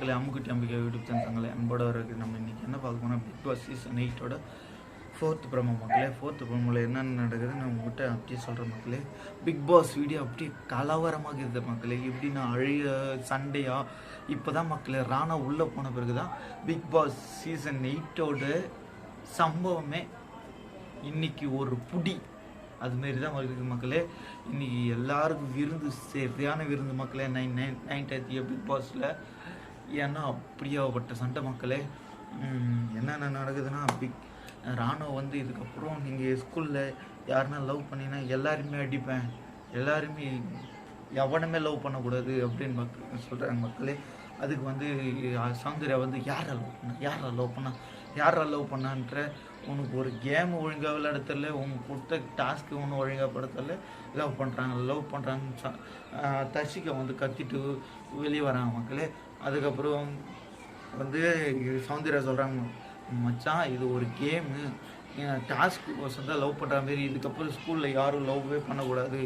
மக்களே அம்முக்குட்டி அம்பிகை யூடியூப் சேனல்களே அன்போட இருக்குது நம்ம இன்னைக்கு என்ன பார்க்க போனால் பிக் பாஸ் சீசன் எயிட்டோட ஃபோர்த் ப்ரோமோ மக்களே. ஃபோர்த் ப்ரோமோவில் என்னென்ன நடக்குதுன்னு நான் உங்கள்கிட்ட அப்படியே சொல்கிறேன் மக்களே. பிக் பாஸ் வீடியோ அப்படியே கலவரமாக இருக்குது மக்களே. எப்படின்னா அழிய சண்டையாக இப்போ தான் மக்களே ராணா உள்ளே போன பிறகு தான் பிக் பாஸ் சீசன் எயிட்டோட சம்பவமே இன்னைக்கு ஒரு புடி. அதுமாரி தான் வருது மக்களே. இன்னைக்கு எல்லாருக்கும் விருந்து சரியான விருந்து மக்களே. Nine nine nine thirty Bigg பாஸில் ஏன்னா அப்படியாப்பட்ட சண்டை மக்களே என்னென்ன நடக்குதுன்னா பிக் ராணுவம் வந்து இதுக்கப்புறம் நீங்கள் ஸ்கூலில் யாருன்னா லவ் பண்ணினா எல்லாருமே அடிப்பேன். எல்லாருமே எவனுமே லவ் பண்ணக்கூடாது அப்படின்னு மக்கள் சொல்கிறாங்க மக்களே. அதுக்கு வந்து சௌந்தர்யா வந்து யாரை லவ் பண்ண? யாரை லவ் பண்ணா? யாரை லவ் பண்ணான்ற உனக்கு ஒரு கேம் ஒழுங்காக விளையாடத்தில் உனக்கு கொடுத்த டாஸ்க்கு ஒன்றும் ஒழுங்காக படுத்தல லவ் பண்ணுறாங்க லவ் பண்ணுறாங்க தர்ஷிகா வந்து கத்திட்டு வெளியே வராங்க மக்களே. அதுக்கப்புறம் வந்து சௌந்தர்யா சொல்கிறாங்க மச்சான் இது ஒரு கேமு டாஸ்க் கோசம் தான் லவ் பண்ணுற மாரி இதுக்கப்புறம் ஸ்கூலில் யாரும் லவ்வே பண்ணக்கூடாது.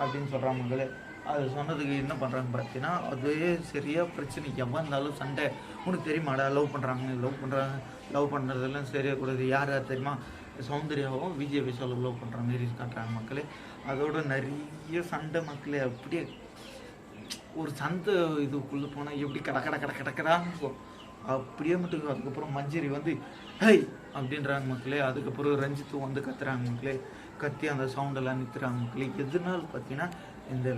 அப்படின்னு சொல்கிறாங்க மக்களே. அது சொன்னதுக்கு என்ன பண்ணுறாங்க பார்த்தீங்கன்னா அதுவே சரியாக பிரச்சனை எவ்வளோ இருந்தாலும் சண்டை. உனக்கு தெரியுமாடா லவ் பண்ணுறாங்க லவ் பண்ணுறாங்க லவ் பண்ணுறதெல்லாம் சரியாக கூடாது யார் யார் தெரியுமா? சௌந்தர்யாவும் விஜய் விஷாலும் லவ் பண்ணுற மாரி காட்டுறாங்க மக்களே. அதோட நிறைய சண்டை மக்களே அப்படியே ஒரு சந்தை இதுக்குள்ளே போனால் எப்படி கட கட கட கடக்கடான்னு இருக்கும் அப்படியே மட்டும் அதுக்கப்புறம் மஞ்சரி வந்து ஹை! அப்படின்றாங்க மக்களே. அதுக்கப்புறம் ரஞ்சித்து வந்து கத்துறாங்க மக்களே. கத்தி அந்த சவுண்டெல்லாம் நிறுத்துறாங்க மக்களே எதுனால பார்த்தீங்கன்னா இந்த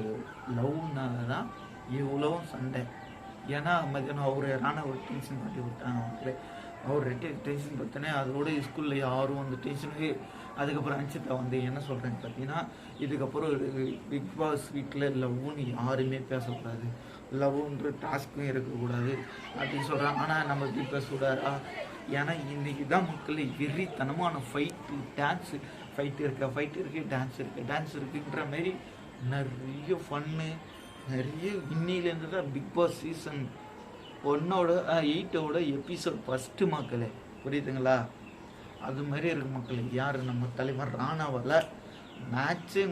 லவ்னால தான் இவ்வளவும் சண்டை. ஏன்னா மதியானம் அவர் யாரான ஒரு டென்ஷன் பண்ணி விட்டாங்க அவங்களே. அவர் டென்ஷன் பார்த்தோன்னே அதோட ஸ்கூலில் யாரும் அந்த டென்ஷனுக்கு அதுக்கப்புறம் அன்சிதா வந்து என்ன சொல்கிறேன்னு பார்த்தீங்கன்னா இதுக்கப்புறம் பிக் பாஸ் வீட்டில் லவ்னு யாருமே பேசக்கூடாது. லவ்ன்ற டாஸ்க்கும் இருக்கக்கூடாது அப்படின்னு சொல்கிறாங்க ஆனால் நம்ம பிக் பாஸ் விடாரா ஏன்னா இன்றைக்கி தான் மக்கள் வெறித்தனமான ஃபைட்டு டான்ஸு ஃபைட் இருக்க ஃபைட் இருக்குது டான்ஸ் இருக்குது டான்ஸ் இருக்குன்ற மாரி நிறைய ஃபன்னு நிறைய இன்னிலேருந்து தான் பிக் பாஸ் சீசன் ஒன்னோட எயிட்டோட எபிசோட் ஃபஸ்ட்டு மக்களே. புரியுதுங்களா? அது மாதிரி இருக்கு மக்களே. யார்? நம்ம தலைவர் ராணாவால் மேட்ச்சு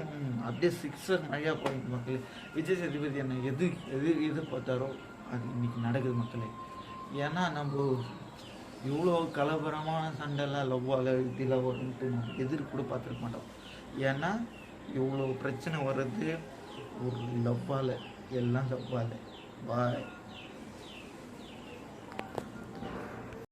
அப்படியே சிக்ஸர் நிறையா போயிருக்கு மக்களே. விஜய் சேதுபதி என்ன எது எது எது பார்த்தாரோ அது இன்னைக்கு நடக்குது மக்களே. ஏன்னா நம்ம இவ்வளோ கலவரமான சண்டைலாம் லவ்வால் இதில் வரும்ட்டு நம்ம எதிர் கூட பார்த்துருக்க மாட்டோம். ஏன்னா இவ்வளோ பிரச்சனை வர்றது ஒரு லவ்வால் எல்லாம் லவ்வால் பாய்